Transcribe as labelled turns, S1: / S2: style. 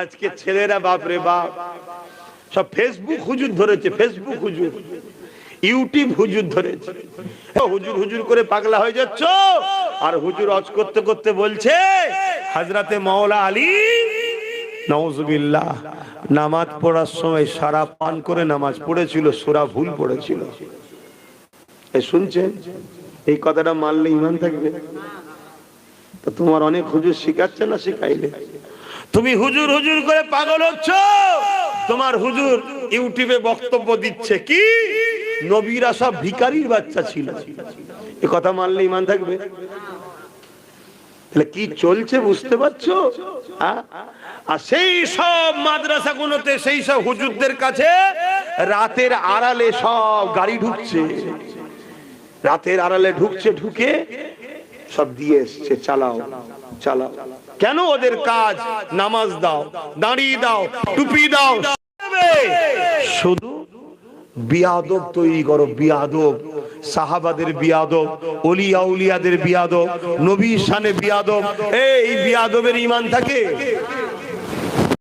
S1: আজকে ছেলেরা বাপরে বাপ। সব ফেসবুক হুজুর ধরেছে ফেসবুক হুজুর। ইউটিউব হুজুর ধরেছে। হুজুর হুজুর করে পাগলা হয়ে যাচ্ছ? আর হুজুর অজ করতে করতে বলছে হাজরাতে মাওলা আলী নওজুবিল্লাহ নামাজ পড়ার সময় সারা পান করে নামাজ পড়েছিল, সোরা ভুল পড়েছিল। এ শুনছেন? এই কথাটা মানলে ইমান থাকবে। তো তোমার অনেক হুজুর শিখাচ্ছে না শিখাইলে? তুমি হুজুর হুজুর করে পাগল হচ্ছ? তোমার হুজুর ইউটিউবে বক্তব্য দিচ্ছে কি? নবীরা সব ভিকারির বাচ্চা ছিল। এ কথা মানলে ইমান থাকবে? কি চলছে বুঝতে পারছ? আর সেই সব মাদ্রাসাগুলোতে, সেই সব হুজুরদের কাছে রাতের আড়ালে সব গাড়ি ঢুকছে। রাতের আড়ালে ঢুকছে, ঢুকে সব দিয়ে এসছে, চালাও চালাও। কেন ওদের কাজ? নামাজ দাও, দাঁড়িয়ে দাও, টুপি দাও। শুধু বিয়াদব তৈরি করো, বিয়াদব। সাহাবাদের বিয়াদব, অলিয়া উলিয়াদের বিয়াদব নবী শানে বিয়াদব। এই বিয়াদবের ইমান থাকে।